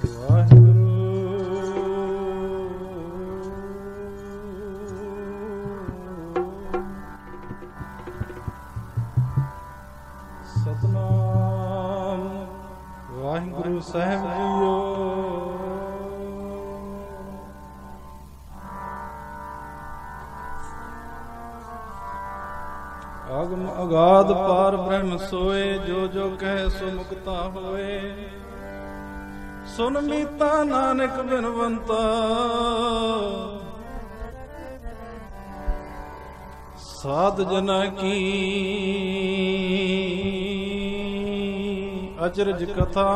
ਵਾਹਿਗੁਰੂ ਸਤਨਾਮ ਵਾਹਿਗੁਰੂ ਸਾਹਿਬ ਜੀਓ ਆਗਮ ਅਗਾਧ ਪਾਰ ਬ੍ਰਹਮ ਸੋਏ, ਜੋ ਜੋ ਕਹਿ ਸੋ ਮੁਕਤਾ ਹੋਏ। ਸੁਨ ਮੀਤਾ ਨਾਨਕ ਬਿਨਵੰਤਾ ਸਾਧ ਜਨਾ ਕੀ। ਅਚਰਜ ਕਥਾ।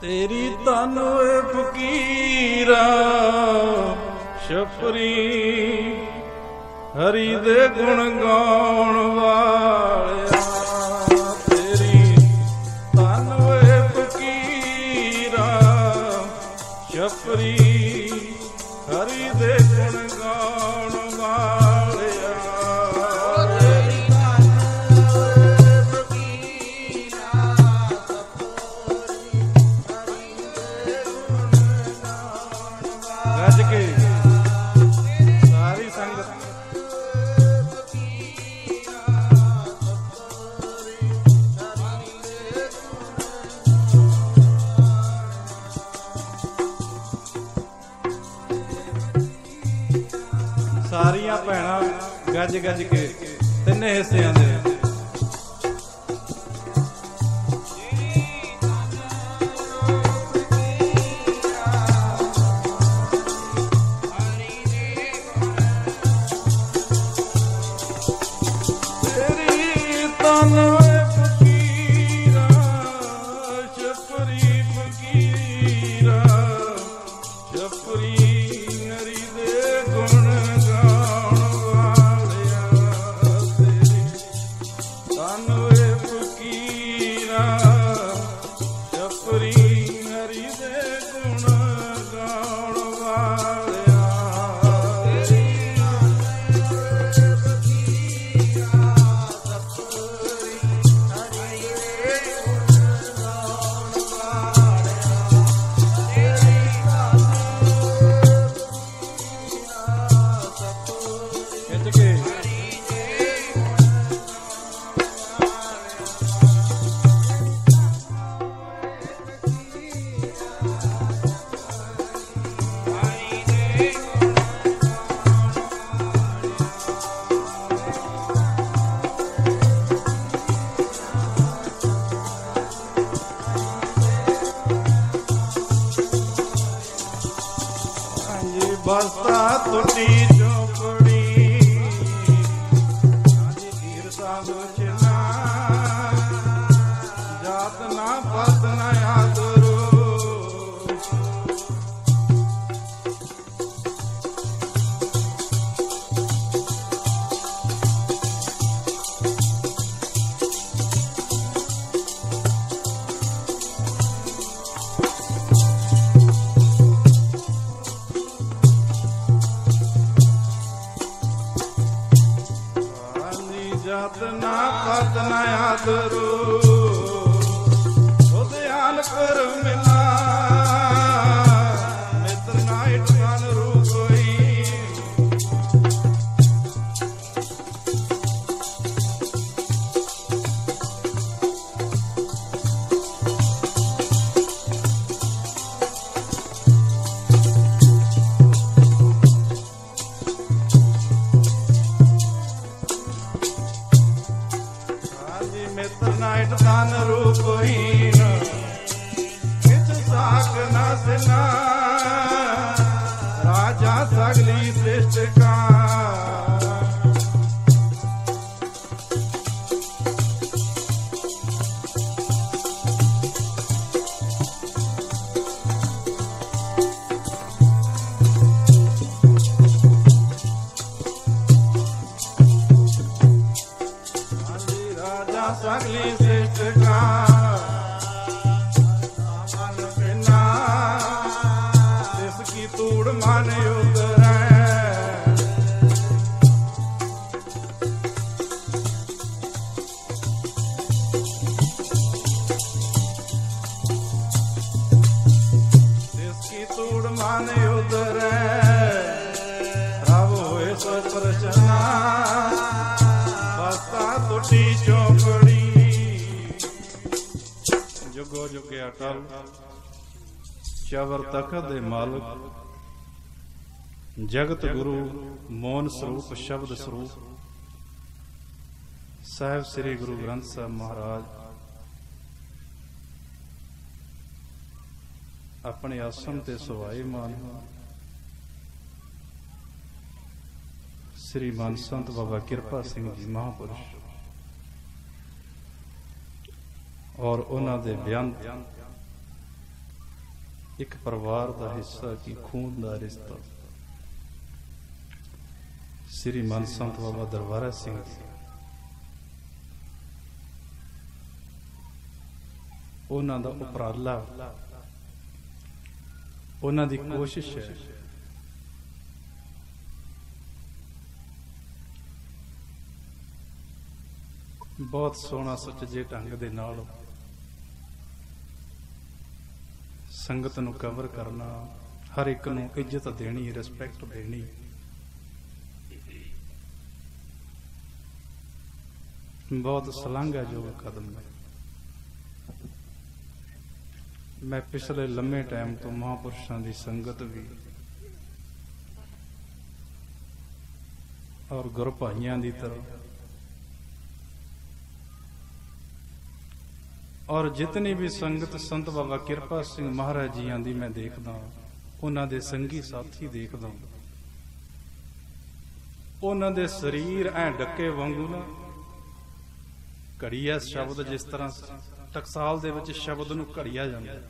ਤੇਰੀ ਤਨ ਓਏ ਫਕੀਰਾ ਸ਼ਫਰੀ ਹਰੀ ਦੇ ਗੁਣ ਗਾਉਣ ਵਾਲਿਆ, ਤੇਰੀ ਤਨ ਓਏ ਫਕੀਰਾ ਸ਼ਫਰੀ ਹਰੀ ਦੇ ਗੁਣ ਗਾਉਣ ਵਾਲਿਆ। ਹਾਂਜੀ ਬਸਤਾ ਆਦਰੋ श्रेष्ठ का ਜੁਗੋ ਅਟਲ, ਚਵਰ ਤਖਤ ਦੇ ਮਾਲਕ, ਜਗਤ ਗੁਰੂ ਮੋਨ ਸਰੂਪ ਸ਼ਬਦ ਸਰੂਪ, ਸਾਹਿਬ ਸ੍ਰੀ ਗੁਰੂ ਗ੍ਰੰਥ ਸਾਹਿਬ ਮਹਾਰਾਜ, ਆਪਣੇ ਆਸਣ ਤੇ ਸਵਾਏ ਮਾਨ, ਸ੍ਰੀ ਮਨ ਸੰਤ ਬਾਬਾ ਕਿਰਪਾ ਸਿੰਘ ਜੀ ਮਹਾਪੁਰਸ਼ ਔਰ ਉਹਨਾਂ ਦੇ ਬਿਆਨ ਇੱਕ ਪਰਿਵਾਰ ਦਾ ਹਿੱਸਾ ਕੀ, ਖੂਨ ਦਾ ਰਿਸ਼ਤਾ। ਸ੍ਰੀ ਮਨ ਸੰਤ ਬਾਬਾ ਦਰਬਾਰਾ ਸਿੰਘ ਜੀ। ਉਹਨਾਂ ਦਾ ਉਪਰਾਲਾ। ਉਹਨਾਂ ਦੀ ਕੋਸ਼ਿਸ਼ ਹੈ ਬਹੁਤ ਸੋਹਣਾ ਸੁਚੱਜੇ ਢੰਗ ਦੇ ਨਾਲ ਸੰਗਤ ਨੂੰ ਕਵਰ ਕਰਨਾ, ਹਰ ਇੱਕ ਨੂੰ ਇੱਜ਼ਤ ਦੇਣੀ ਰਿਸਪੈਕਟ ਦੇਣੀ। ਬਹੁਤ ਸ਼ਲਾਘਾਯੋਗ ਕਦਮ ਹੈ। ਮੈਂ ਪਿਛਲੇ ਲੰਮੇ ਟਾਈਮ ਤੋਂ ਮਹਾਪੁਰਸ਼ਾਂ ਦੀ ਸੰਗਤ ਵੀ ਔਰ ਗੁਰ ਭਾਈਆਂ ਦੀ ਤਰ੍ਹਾਂ ਔਰ ਜਿਤਨੀ ਵੀ ਸੰਗਤ ਸੰਤ ਬਾਬਾ ਕਿਰਪਾ ਸਿੰਘ ਮਹਾਰਾਜ ਜੀਆਂ ਦੀ ਮੈਂ ਦੇਖਦਾ ਉਹਨਾਂ ਦੇ ਸੰਗੀ ਸਾਥੀ ਦੇਖਦਾ ਉਹਨਾਂ ਦੇ ਸਰੀਰ ਐ ਡੱਕੇ ਵਾਂਗੂ ਨਾ, ਘੜੀਆ ਸ਼ਬਦ ਜਿਸ ਤਰ੍ਹਾਂ ਟਕਸਾਲ ਦੇ ਵਿੱਚ ਸ਼ਬਦ ਨੂੰ ਘੜੀਆ ਜਾਂਦਾ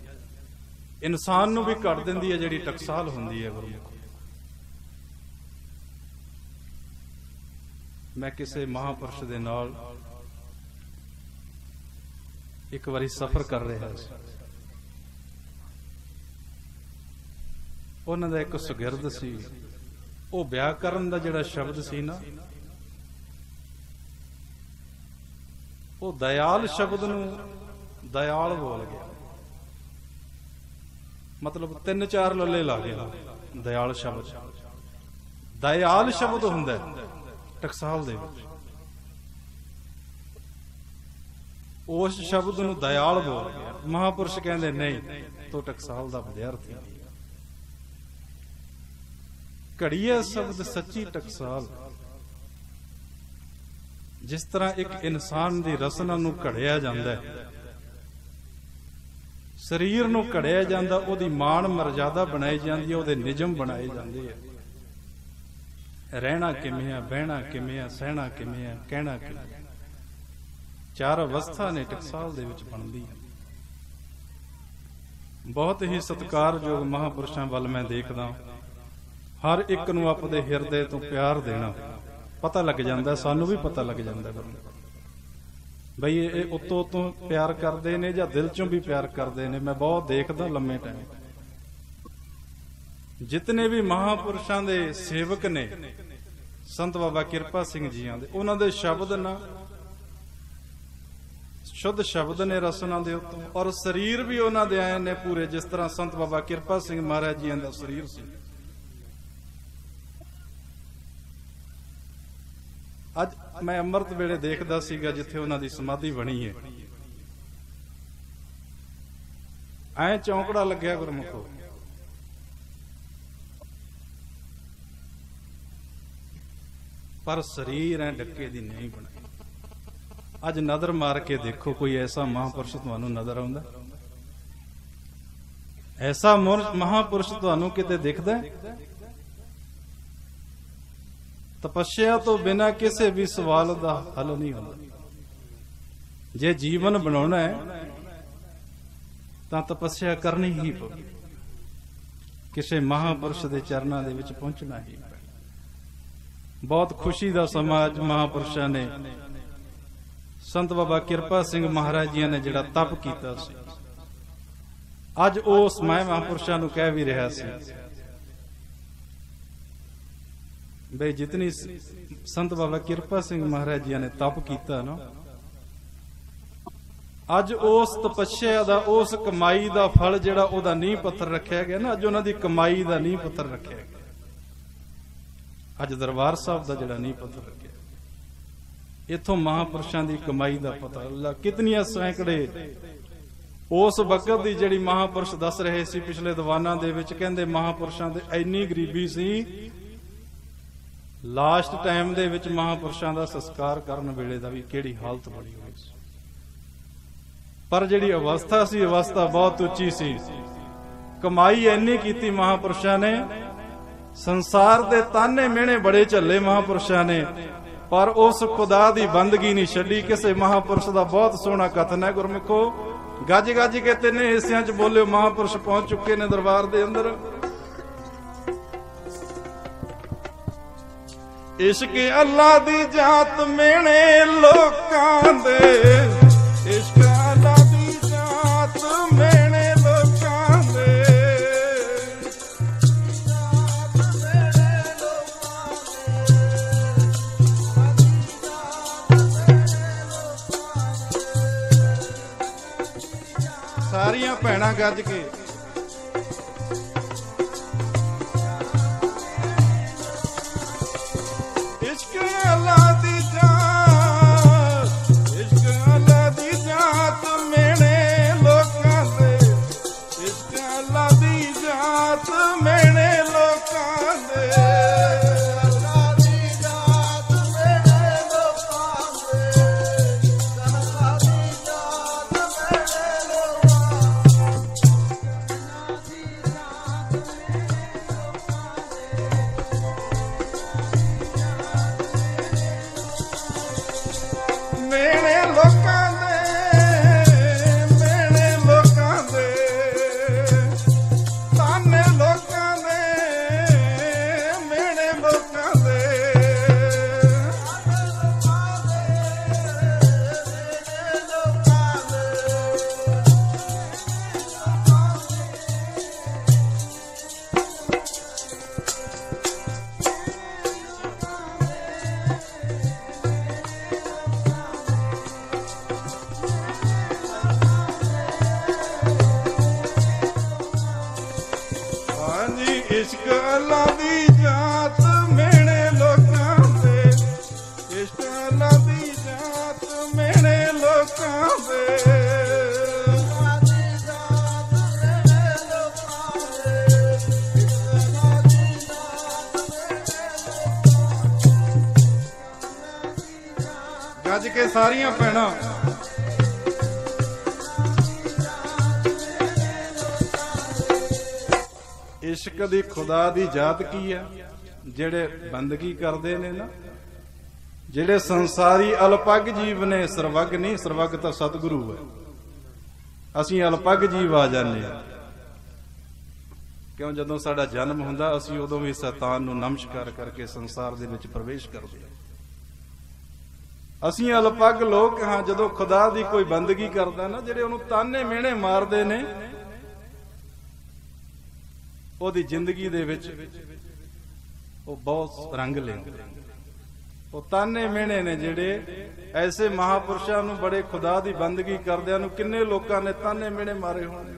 ਇਨਸਾਨ ਨੂੰ ਵੀ ਘੜ ਦਿੰਦੀ ਹੈ ਜਿਹੜੀ ਟਕਸਾਲ ਹੁੰਦੀ ਹੈ ਗੁਰਮੁਖ। ਮੈਂ ਕਿਸੇ ਮਹਾਪੁਰਸ਼ ਦੇ ਨਾਲ ਇੱਕ ਵਾਰੀ ਸਫ਼ਰ ਕਰ ਰਿਹਾ ਸੀ। ਉਹਨਾਂ ਦਾ ਇੱਕ ਸੁਗਿਰਦ ਸੀ। ਉਹ ਵਿਆਕਰਨ ਦਾ ਜਿਹੜਾ ਸ਼ਬਦ ਸੀ ਨਾ, ਉਹ ਦਇਆਲ ਸ਼ਬਦ ਨੂੰ ਦਇਆਲ ਬੋਲ ਗਿਆ। ਮਤਲਬ ਤਿੰਨ ਚਾਰ ਲੱਲੇ ਲਾ ਗਿਆ ਦਇਆਲ ਸ਼ਬਦ। ਦਇਆਲ ਸ਼ਬਦ ਹੁੰਦਾ ਟਕਸਾਲ ਦੇ ਵਿੱਚ। ਉਸ ਸ਼ਬਦ ਨੂੰ ਦਇਆਲ ਬੋਲ ਗਿਆ। ਮਹਾਪੁਰਸ਼ ਕਹਿੰਦੇ, ਨਹੀਂ, ਤੂੰ ਟਕਸਾਲ ਦਾ ਵਿਦਿਆਰਥੀ ਘੜੀਆ ਸ਼ਬਦ ਸੱਚੀ ਟਕਸਾਲ। ਜਿਸ ਤਰ੍ਹਾਂ ਇੱਕ ਇਨਸਾਨ ਦੀ ਰਸਨਾ ਨੂੰ ਘੜਿਆ ਜਾਂਦਾ ਹੈ, ਸਰੀਰ ਨੂੰ ਘੜਿਆ ਜਾਂਦਾ, ਉਹਦੀ ਮਾਣ ਮਰਜ਼ਾਦਾ ਬਣਾਈ ਜਾਂਦੀ ਹੈ, ਉਹਦੇ ਨਿਯਮ ਬਣਾਏ ਜਾਂਦੇ ਆ। ਰਹਿਣਾ ਕਿਵੇਂ ਆ, ਬਹਿਣਾ ਕਿਵੇਂ ਆ, ਸਹਿਣਾ ਕਿਵੇਂ ਆ, ਕਹਿਣਾ ਕਿਵੇਂ ਆ। ਚਾਰ ਅਵਸਥਾ ਨੇ ਟਕਸਾਲ ਦੇ ਵਿੱਚ ਬਣਦੀ ਹੈ। ਬਹੁਤ ਹੀ ਸਤਿਕਾਰਯੋਗ ਮਹਾਪੁਰਸ਼ਾਂ ਵੱਲ ਮੈਂ ਦੇਖਦਾ ਹਰ ਇੱਕ ਨੂੰ ਆਪਣੇ ਹਿਰਦੇ ਤੋਂ ਪਿਆਰ ਦੇਣਾ ਪਤਾ ਲੱਗ ਜਾਂਦਾ, ਸਾਨੂੰ ਵੀ ਪਤਾ ਲੱਗ ਜਾਂਦਾ ਬਈ ਇਹ ਉਤੋਂ ਉਤੋਂ ਪਿਆਰ ਕਰਦੇ ਨੇ ਜਾਂ ਦਿਲ ਚੋਂ ਵੀ ਪਿਆਰ ਕਰਦੇ ਨੇ, ਮੈਂ ਬਹੁਤ ਦੇਖਦਾ ਲੰਮੇ ਟਾਈਮ। ਜਿਤਨੇ ਵੀ ਮਹਾਪੁਰਸ਼ਾਂ ਦੇ ਸੇਵਕ ਨੇ, ਸੰਤ ਬਾਬਾ ਕਿਰਪਾ ਸਿੰਘ ਜੀਆਂ ਦੇ, ਉਹਨਾਂ ਦੇ ਸ਼ਬਦ ਨਾ ਸ਼ੁੱਧ ਸ਼ਬਦ ਨੇ ਰਸਨਾ ਦੇ ਉੱਤੋਂ। ਔਰ ਸਰੀਰ ਵੀ ਉਹਨਾਂ ਦੇ ਆਏ ਨੇ ਪੂਰੇ, ਜਿਸ ਤਰ੍ਹਾਂ ਸੰਤ ਬਾਬਾ ਕਿਰਪਾ ਸਿੰਘ ਮਹਾਰਾਜ ਜੀਆਂ ਦਾ ਸਰੀਰ ਸੀ। ਅੱਜ ਮੈਂ ਅੰਮ੍ਰਿਤ ਵੇਲੇ ਦੇਖਦਾ ਸੀਗਾ ਜਿੱਥੇ ਉਹਨਾਂ ਦੀ ਸਮਾਧੀ ਬਣੀ ਹੈ। ਐ ਚੌਂਕੜਾ ਲੱਗਿਆ ਗੁਰਮੁਖੋ। ਪਰ ਸਰੀਰ ਐ ਡੱਕੇ ਦੀ ਨਹੀਂ ਬਣਾਈ। ਅੱਜ ਨਜ਼ਰ ਮਾਰ ਕੇ ਦੇਖੋ, ਕੋਈ ਐਸਾ ਮਹਾਪੁਰਸ਼ ਤੁਹਾਨੂੰ ਨਜ਼ਰ ਆਉਂਦਾ? ਐਸਾ ਮਹਾਪੁਰਸ਼ ਤੁਹਾਨੂੰ ਕਿਤੇ ਦਿਖਦਾ ਤਪੱਸਿਆ ਤੋਂ ਬਿਨਾ ਕਿਸੇ ਵੀ ਸਵਾਲ ਦਾ ਹੱਲ ਨਹੀਂ ਹੁੰਦਾ। ਜੇ ਜੀਵਨ ਬਣਾਉਣਾ ਹੈ, ਤਾਂ ਤਪੱਸਿਆ ਕਰਨੀ ਹੀ ਪਵੇ ਕਿਸੇ ਮਹਾਪੁਰਸ਼ ਦੇ ਚਰਨਾਂ ਦੇ ਵਿੱਚ ਪਹੁੰਚਣਾ ਹੀ ਬਹੁਤ ਖੁਸ਼ੀ ਦਾ ਸਮਾਜ ਮਹਾਪੁਰਸ਼ਾਂ ਨੇ ਸੰਤ ਬਾਬਾ ਕਿਰਪਾ ਸਿੰਘ ਮਹਾਰਾਜ ਜੀ ਨੇ ਜਿਹੜਾ ਤਪ ਕੀਤਾ ਸੀ। ਅੱਜ ਉਹ ਮੈਂ ਮਹਾਪੁਰਸ਼ਾਂ ਨੂੰ ਕਹਿ ਵੀ ਰਿਹਾ ਸੀ ਬਈ ਜਿਤਨੀ ਸੰਤ ਬਾਬਾ ਕਿਰਪਾ ਸਿੰਘ ਮਹਾਰਾਜ ਜੀ ਨੇ ਤਪ ਕੀਤਾ ਨਾ, ਅੱਜ ਉਸ ਤਪੱਸਿਆ ਦਾ, ਉਸ ਕਮਾਈ ਦਾ ਫਲ ਜਿਹੜਾ ਉਹਦਾ ਨੀਂਹ ਪੱਥਰ ਰੱਖਿਆ ਗਿਆ ਨਾ, ਅੱਜ ਉਹਨਾਂ ਦੀ ਕਮਾਈ ਦਾ ਨੀਂਹ ਪੱਥਰ ਰੱਖਿਆ ਗਿਆ। ਅੱਜ ਦਰਬਾਰ ਸਾਹਿਬ ਦਾ ਜਿਹੜਾ ਨੀਂਹ ਪੱਥਰ ਰੱਖਿਆ ਇਥੋਂ ਮਹਾਪੁਰਸ਼ਾਂ ਦੀ ਕਮਾਈ ਦਾ ਪਤਾ। ਅੱਲਾ ਕਿਤਨੀਆਂ ਸੈਂਕੜੇ। ਉਸ ਵਕਤ ਦੀ ਜਿਹੜੀ ਮਹਾਪੁਰਸ਼ ਦੱਸ ਰਹੇ ਸੀ ਪਿਛਲੇ ਦੀਵਾਨਾਂ ਦੇ ਵਿੱਚ, ਕਹਿੰਦੇ ਮਹਾਪੁਰਸ਼ਾਂ ਦੇ ਇੰਨੀ ਗਰੀਬੀ ਸੀ, ਲਾਸਟ ਟਾਈਮ ਦੇ ਵਿੱਚ ਮਹਾਪੁਰਸ਼ਾਂ ਦਾ ਸੰਸਕਾਰ ਕਰਨ ਵੇਲੇ ਦਾ ਵੀ ਕਿਹੜੀ ਹਾਲਤ ਬਣੀ ਹੋਈ ਸੀ। ਪਰ ਜਿਹੜੀ ਅਵਸਥਾ ਸੀ, ਅਵਸਥਾ ਬਹੁਤ ਉੱਚੀ ਸੀ। ਕਮਾਈ ਇੰਨੀ ਕੀਤੀ ਮਹਾਪੁਰਸ਼ਾਂ ਨੇ। ਸੰਸਾਰ ਦੇ ਤਾਨੇ ਮਿਹਣੇ ਬੜੇ ਝੱਲੇ ਮਹਾਪੁਰਸ਼ਾਂ ਨੇ। ਪਰ ਉਸ ਖੁਦਾ ਦੀ ਬੰਦਗੀ ਨਹੀਂ ਛੱਡੀ। ਕਿਸੇ ਮਹਾਪੁਰਸ਼ ਦਾ ਬਹੁਤ ਸੋਹਣਾ ਕਥਨ ਹੈ, ਗੁਰਮੁਖੋ। ਗੱਜ ਗੱਜ ਕੇ ਤਿੰਨੇ ਹਿੱਸਿਆਂ 'ਚ ਬੋਲਿਓ, ਮਹਾਪੁਰਸ਼ ਪਹੁੰਚ ਚੁੱਕੇ ਨੇ ਦਰਬਾਰ ਦੇ ਅੰਦਰ। ਇਸ਼ਕ ਅੱਲਾ ਦੀ ਜਾਤ ਮੇਣੇ ਲੋਕਾਂ ਦੇ। ਇਸ਼ਕ ਸਾਰੀਆਂ ਗੱਜ ਕੇ। ਕੇ ਸਾਰੀਆਂ ਭੈਣਾਂ। ਇਸ਼ਕ ਦੀ ਖੁਦਾ ਦੀ ਜਾਤ ਕੀ ਹੈ ਜਿਹੜੇ ਬੰਦਗੀ ਕਰਦੇ ਨੇ ਨਾ, ਜਿਹੜੇ ਸੰਸਾਰੀ ਅਲਪਗ ਜੀਵ ਨੇ, ਸਰਵਗ ਨਹੀਂ, ਸਰਵਗ ਤਾਂ ਸਤਿਗੁਰੂ ਹੈ। ਅਸੀਂ ਅਲਪਗ ਜੀਵ ਆ ਜਾਂਦੇ ਆ ਕਿਉਂ? ਜਦੋਂ ਸਾਡਾ ਜਨਮ ਹੁੰਦਾ, ਅਸੀਂ ਉਦੋਂ ਵੀ ਸ਼ੈਤਾਨ ਨੂੰ ਨਮਸਕਾਰ ਕਰਕੇ ਸੰਸਾਰ ਦੇ ਵਿੱਚ ਪ੍ਰਵੇਸ਼ ਕਰਦੇ ਹਾਂ। ਅਸੀਂ ਅਲਪੱਗ ਲੋਕ ਹਾਂ, ਜਦੋਂ ਖੁਦਾ ਦੀ ਕੋਈ ਬੰਦਗੀ ਕਰਦਾ ਨਾ, ਜਿਹੜੇ ਉਹਨੂੰ ਤਾਨੇ ਮਿਹਣੇ ਮਾਰਦੇ ਨੇ, ਉਹਦੀ ਜ਼ਿੰਦਗੀ ਦੇ ਵਿੱਚ ਉਹ ਬਹੁਤ ਰੰਗ ਲੈਂਦੇ ਉਹ ਤਾਨੇ ਮਿਹਣੇ ਨੇ ਜਿਹੜੇ ਐਸੇ ਮਹਾਪੁਰਸ਼ਾਂ ਨੂੰ, ਬੜੇ ਖੁਦਾ ਦੀ ਬੰਦਗੀ ਕਰਦਿਆਂ ਨੂੰ ਕਿੰਨੇ ਲੋਕਾਂ ਨੇ ਤਾਨੇ ਮਿਹਣੇ ਮਾਰੇ ਹੋਣੇ।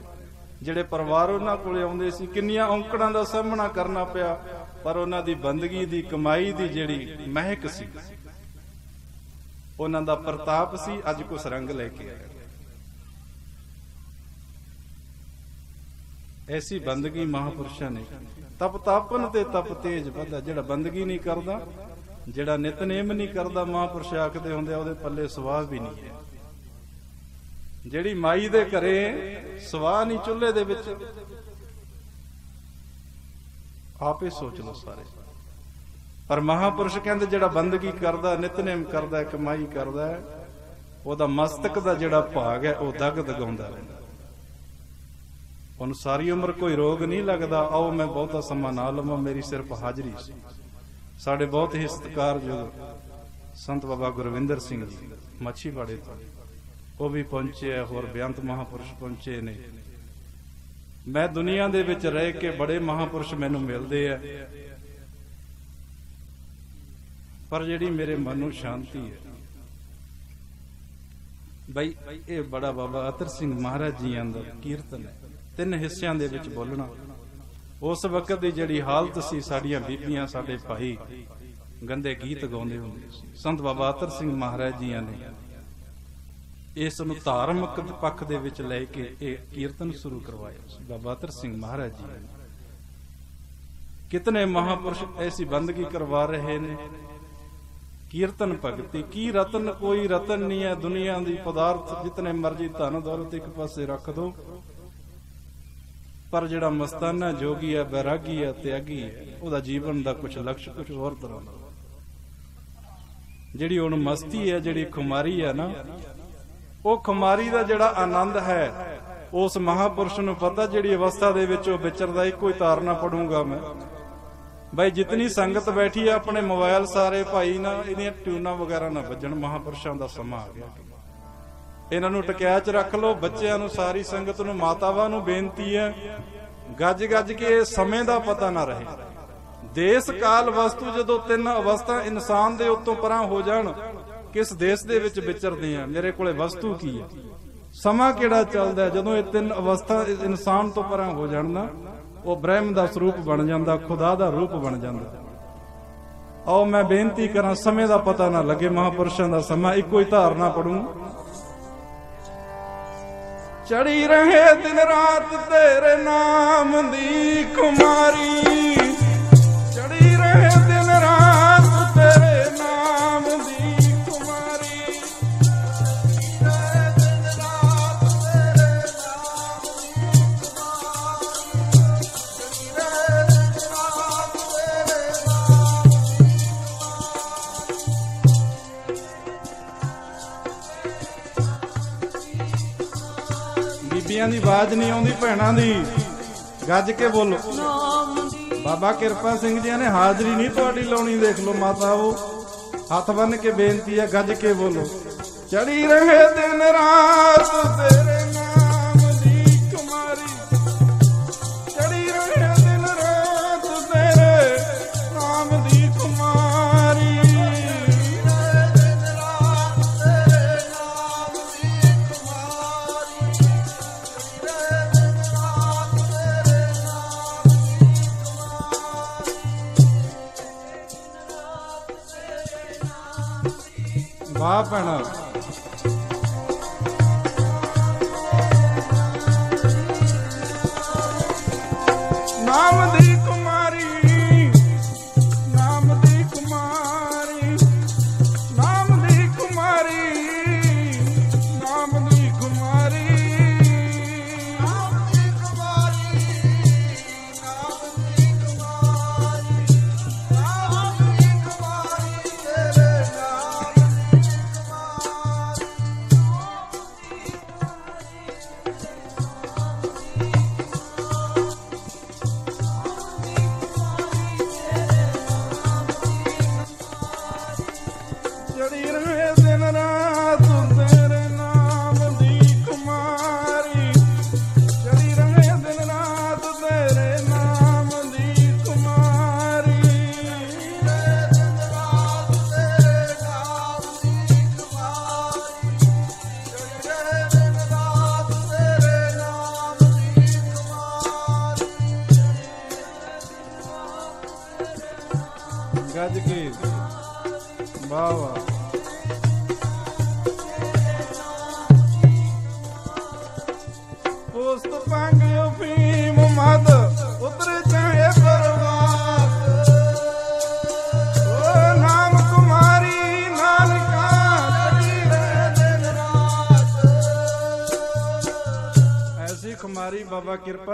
ਜਿਹੜੇ ਪਰਿਵਾਰ ਉਹਨਾਂ ਕੋਲੇ ਆਉਂਦੇ ਸੀ, ਕਿੰਨੀਆਂ ਔਂਕੜਾਂ ਦਾ ਸਾਹਮਣਾ ਕਰਨਾ ਪਿਆ, ਪਰ ਉਹਨਾਂ ਦੀ ਬੰਦਗੀ ਦੀ ਕਮਾਈ ਦੀ ਜਿਹੜੀ ਮਹਿਕ ਸੀ ਉਹਨਾਂ ਦਾ ਪ੍ਰਤਾਪ ਸੀ, ਅੱਜ ਕੁਛ ਰੰਗ ਲੈ ਕੇ ਆਇਆ। ਐਸੀ ਬੰਦਗੀ ਮਹਾਪੁਰਸ਼ਾਂ ਨੇ। ਤਪ ਤਾਪਨ ਤੇ ਤਪ ਤੇਜ ਵਧਾ, ਜਿਹੜਾ ਬੰਦਗੀ ਨਹੀਂ ਕਰਦਾ, ਜਿਹੜਾ ਨਿਤਨੇਮ ਨਹੀਂ ਕਰਦਾ, ਮਹਾਪੁਰਸ਼ ਆਖਦੇ ਹੁੰਦੇ ਉਹਦੇ ਪੱਲੇ ਸਵਾਹ ਵੀ ਨਹੀਂ ਹੈ। ਜਿਹੜੀ ਮਾਈ ਦੇ ਘਰੇ ਸਵਾਹ ਨਹੀਂ ਚੁੱਲ੍ਹੇ ਦੇ ਵਿੱਚ, ਆਪੇ ਸੋਚ ਲਓ ਸਾਰੇ। ਪਰ ਮਹਾਪੁਰਸ਼ ਕਹਿੰਦੇ ਜਿਹੜਾ ਬੰਦਗੀ ਕਰਦਾ, ਨਿਤਨੇਮ ਕਰਦਾ, ਕਮਾਈ ਕਰਦਾ, ਉਹਦਾ ਮਸਤਕ ਦਾ ਜਿਹੜਾ ਭਾਗ ਹੈ, ਉਹ ਦਗ ਦਗਾਉਂਦਾ ਰਹਿੰਦਾ। ਉਹਨੂੰ ਸਾਰੀ ਉਮਰ ਕੋਈ ਰੋਗ ਨਹੀਂ ਲੱਗਦਾ, ਆਓ ਮੈਂ ਬਹੁਤਾ ਸਮਾਂ ਨਾ ਲਵਾਂ, ਮੇਰੀ ਸਿਰਫ ਹਾਜ਼ਰੀ ਸੀ। ਸਾਡੇ ਬਹੁਤ ਹੀ ਸਤਿਕਾਰਯੋਗ ਸੰਤ ਬਾਬਾ ਗੁਰਵਿੰਦਰ ਸਿੰਘ ਜੀ, ਮੱਛੀਵਾੜੇ ਤੋਂ। ਉਹ ਵੀ ਪਹੁੰਚੇ ਆ, ਹੋਰ ਬੇਅੰਤ ਮਹਾਪੁਰਸ਼ ਪਹੁੰਚੇ ਨੇ। ਮੈਂ ਦੁਨੀਆ ਦੇ ਵਿੱਚ ਰਹਿ ਕੇ ਬੜੇ ਮਹਾਪੁਰਸ਼ ਮੈਨੂੰ ਮਿਲਦੇ ਆ। ਪਰ ਜਿਹੜੀ ਮੇਰੇ ਮਨ ਨੂੰ ਸ਼ਾਂਤੀ ਹੈ। ਬਈ, ਇਹ ਬੜਾ ਬਾਬਾ ਅਤਰ ਸਿੰਘ ਮਹਾਰਾਜ ਜੀਆਂ ਦਾ ਕੀਰਤਨ ਹੈ। ਤਿੰਨ ਹਿੱਸਿਆਂ ਦੇ ਵਿੱਚ ਬੋਲਣਾ। ਉਸ ਵਕਤ ਦੀ ਜਿਹੜੀ ਹਾਲਤ ਸੀ, ਸਾਡੀਆਂ ਬੀਬੀਆਂ, ਸਾਡੇ ਭਾਈ ਗੰਦੇ ਗੀਤ ਗਾਉਂਦੇ ਹੁੰਦੇ ਸੀ। ਸੰਤ ਬਾਬਾ ਅਤਰ ਸਿੰਘ ਮਹਾਰਾਜ ਜੀਆਂ ਨੇ ਇਸ ਨੂੰ ਧਾਰਮਿਕ ਪੱਖ ਦੇ ਵਿੱਚ ਲੈ ਕੇ ਇਹ ਕੀਰਤਨ ਸ਼ੁਰੂ ਕਰਵਾਇਆ ਬਾਬਾ ਅਤਰ ਸਿੰਘ ਮਹਾਰਾਜ ਜੀ ਕਿਤਨੇ ਮਹਾਪੁਰਸ਼ ਐਸੀ ਬੰਦਗੀ ਕਰਵਾ ਰਹੇ ਨੇ। ਕੀਰਤਨ ਭਗਤੀ, ਕੀ ਰਤਨ, ਕੋਈ ਰਤਨ ਨਹੀਂ ਹੈ ਦੁਨੀਆ ਦੀ ਪਦਾਰਥ, ਜਿਤਨੇ ਮਰਜ਼ੀ ਧਨ ਦੌਲਤ ਇੱਕ ਪਾਸੇ ਰੱਖ ਦੋ। ਪਰ ਜਿਹੜਾ ਮਸਤਾਨਾ ਜੋਗੀ ਹੈ, ਬੈਰਾਗੀ ਹੈ, ਤਿਆਗੀ ਹੈ, ਉਹਦਾ ਜੀਵਨ ਦਾ ਕੁਝ ਲਕਸ਼ ਕੁਝ ਹੋਰ ਤਰ੍ਹਾਂ ਦਾ। ਜਿਹੜੀ ਹੁਣ ਮਸਤੀ ਹੈ, ਜਿਹੜੀ ਖੁਮਾਰੀ ਹੈ ਨਾ, ਉਹ ਖੁਮਾਰੀ ਦਾ ਜਿਹੜਾ ਆਨੰਦ ਹੈ, ਉਸ ਮਹਾਪੁਰਸ਼ ਨੂੰ ਪਤਾ, ਜਿਹੜੀ ਅਵਸਥਾ ਦੇ ਵਿੱਚ ਉਹ ਵਿਚਰਦਾ, ਇੱਕੋ ਹੀ ਤਾਰਨਾ ਪੜੂੰਗਾ ਮੈਂ। ਬਾਈ ਜਿਤਨੀ ਸੰਗਤ ਬੈਠੀ ਆ ਆਪਣੇ ਮੋਬਾਈਲ ਸਾਰੇ ਭਾਈ ਨਾ ਇਹਦੀਆਂ ਟਿਊਨਾਂ ਵਗੈਰਾ ਨਾ ਵੱਜਣ, ਮਹਾਪੁਰਸ਼ਾਂ ਦਾ ਸਮਾਂ ਆ ਗਿਆ। ਇਹਨਾਂ ਨੂੰ ਟਕਿਆ ਚ ਰੱਖ ਲਓ, ਬੱਚਿਆਂ ਨੂੰ, ਸਾਰੀ ਸੰਗਤ ਨੂੰ, ਮਾਤਾਵਾਂ ਨੂੰ ਬੇਨਤੀ ਹੈ ਗੱਜ ਗੱਜ ਕੇ ਸਮੇਂ ਦਾ ਪਤਾ ਨਾ ਰਹੇ। ਦੇਸ਼ ਕਾਲ ਵਸਤੂ ਜਦੋਂ ਤਿੰਨ ਅਵਸਥਾ ਇਨਸਾਨ ਦੇ ਉੱਤੋਂ ਪਰਾਂ ਹੋ ਜਾਣ, ਕਿਸ ਦੇਸ਼ ਦੇ ਵਿੱਚ ਵਿਚਰਦੇ ਆ? ਮੇਰੇ ਕੋਲੇ ਵਸਤੂ ਕੀ ਹੈ ਸਮਾਂ ਕਿਹੜਾ ਚੱਲਦਾ ਜਦੋਂ ਇਹ ਤਿੰਨ ਅਵਸਥਾ ਇਨਸਾਨ ਤੋਂ ਪਰਾਂ ਹੋ ਜਾਣ ਨਾ? ਉਹ ਬ੍ਰਹਮ ਦਾ ਸਰੂਪ ਬਣ ਜਾਂਦਾ, ਖੁਦਾ ਦਾ ਰੂਪ ਬਣ ਜਾਂਦਾ। ਆਓ ਮੈਂ ਬੇਨਤੀ ਕਰਾਂ, ਸਮੇਂ ਦਾ ਪਤਾ ਨਾ ਲੱਗੇ, ਮਹਾਪੁਰਸ਼ਾਂ ਦਾ ਸਮਾਂ, ਇੱਕੋ ਹੀ ਧਾਰਨਾ ਪੜੂ। ਚੜੀ ਰਹੇ ਦਿਨ ਰਾਤ ਤੇਰੇ ਨਾਮ ਦੀ ਕੁਮਾਰੀ। ਚੜੀ ਰਹੇ ਦੀ ਆਵਾਜ਼ ਨਹੀਂ ਆਉਂਦੀ ਭੈਣਾਂ ਦੀ। ਗੱਜ ਕੇ ਬੋਲੋ। ਬਾਬਾ ਕਿਰਪਾ ਸਿੰਘ ਜੀ ਨੇ ਹਾਜ਼ਰੀ ਨਹੀਂ ਤੁਹਾਡੀ ਲਾਉਣੀ, ਦੇਖ ਲਓ ਉਹ ਹੱਥ ਬੰਨ ਕੇ ਬੇਨਤੀ ਹੈ, ਗੱਜ ਕੇ ਬੋਲੋ। ਚੜੀ ਰਹੇ ਦਿਨ ਰਾਤ ਤੇਰੇ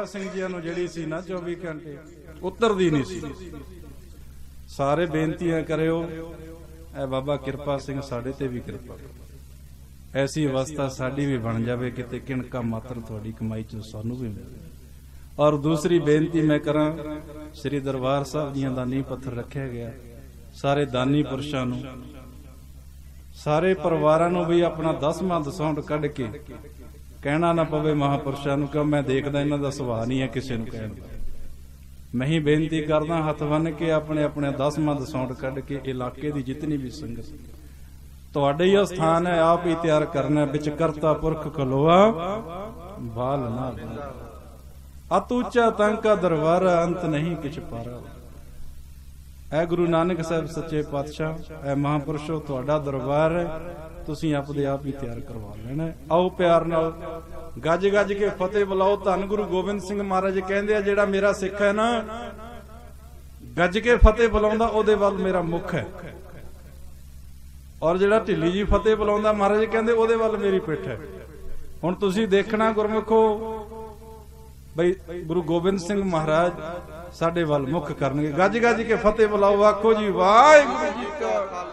ਸਿੰਘ ਜੀ ਨੂੰ ਜਿਹੜੀ ਸੀ ਨਾ 24 ਘੰਟੇ, ਉਤਰਦੀ ਨਹੀਂ ਸੀ। ਸਾਰੇ ਬੇਨਤੀਆਂ ਕਰਿਓ, ਐ ਬਾਬਾ ਕਿਰਪਾ ਸਿੰਘ ਸਾਡੇ ਤੇ ਵੀ ਕਿਰਪਾ ਐਸੀ ਅਵਸਥਾ ਸਾਡੀ ਵੀ ਬਣ ਜਾਵੇ, ਕਿਤੇ ਕਿਣਕਾ ਮਾਤਰ ਤੁਹਾਡੀ ਕਮਾਈ ਚ ਸਾਨੂੰ ਵੀ ਮਿਲੇ। ਔਰ ਦੂਸਰੀ ਬੇਨਤੀ ਮੈਂ ਕਰਾਂ, ਸ੍ਰੀ ਦਰਬਾਰ ਸਾਹਿਬ ਦੀਆਂ ਦਾ ਨੀਂਹ ਪੱਥਰ ਰੱਖਿਆ ਗਿਆ, ਸਾਰੇ ਦਾਨੀ ਪੁਰਸ਼ਾਂ ਨੂੰ, ਸਾਰੇ ਪਰਿਵਾਰਾਂ ਨੂੰ ਵੀ ਆਪਣਾ ਦਸਵਾਂ ਦਸੌਂਡ ਕੱਢ ਕੇ ਕਹਿਣਾ ਨਾ ਪਵੇ ਮਹਾਪੁਰਸ਼ਾਂ ਨੂੰ ਕਿ ਮੈਂ ਦੇਖਦਾ ਇਹਨਾਂ ਦਾ ਸੁਭਾਅ ਨਹੀਂ ਹੈ ਕਿਸੇ ਨੂੰ ਕਹਿਣ ਦਾ। ਮੈਂ ਹੀ ਬੇਨਤੀ ਕਰਦਾ ਹੱਥ ਬੰਨ ਕੇ ਆਪਣੇ ਆਪਣੇ ਦਸਵਾਂ ਦਸੌਂਡ ਕੱਢ ਕੇ ਇਲਾਕੇ ਦੀ ਜਿਤਨੀ ਵੀ ਸੰਗਤ। ਤੁਹਾਡੇ ਹੀ ਸਥਾਨ ਹੈ ਆਪ ਹੀ ਤਿਆਰ ਕਰਨਾ ਹੈ, ਵਿੱਚ ਕਰਤਾ ਪੁਰਖ ਖਲੋਆ ਬਾਲ ਨਾ ਬਣਾ ਅਤ ਉੱਚਾ ਤੰਕਾ ਦਰਬਾਰ ਅੰਤ ਨਹੀਂ ਕਿਛ ਪਾਰਾ। ਐ ਗੁਰੂ ਨਾਨਕ ਸਾਹਿਬ ਸੱਚੇ ਪਾਤਸ਼ਾਹ, ਐ ਮਹਾਪੁਰਸ਼ੋ, ਤੁਹਾਡਾ ਦਰਬਾਰ ਹੈ। ਤੁਸੀਂ ਆਪਦੇ ਆਪ ਹੀ ਤਿਆਰ ਕਰਵਾ ਲੈਣਾ ਆਓ ਪਿਆਰ ਨਾਲ ਗੱਜ ਗੱਜ ਕੇ ਫਤਿਹ ਬੁਲਾਓ। ਧੰਨ ਗੁਰੂ ਗੋਬਿੰਦ ਸਿੰਘ ਮਹਾਰਾਜ ਕਹਿੰਦੇ ਆ, ਜਿਹੜਾ ਮੇਰਾ ਸਿੱਖ ਹੈ ਨਾ, ਗੱਜ ਕੇ ਫਤਿਹ ਬੁਲਾਉਂਦਾ, ਉਹਦੇ ਵੱਲ ਮੇਰਾ ਮੁਖ ਹੈ। ਔਰ ਜਿਹੜਾ ਢਿੱਲੀ ਜੀ ਫਤਿਹ ਬੁਲਾਉਂਦਾ, ਮਹਾਰਾਜ ਕਹਿੰਦੇ, ਉਹਦੇ ਵੱਲ ਮੇਰੀ ਪਿੱਠ ਹੈ। ਹੁਣ ਤੁਸੀਂ ਦੇਖਣਾ ਗੁਰਮੁਖੋ ਬਈ ਗੁਰੂ ਗੋਬਿੰਦ ਸਿੰਘ ਮਹਾਰਾਜ ਸਾਡੇ ਵੱਲ ਮੁਖ ਕਰਨਗੇ। ਗੱਜ ਗੱਜ ਕੇ ਫਤਿਹ ਬੁਲਾਓ, ਆਖੋ ਜੀ, ਵਾਹਿਗੁਰੂ ਜੀ ਕਾ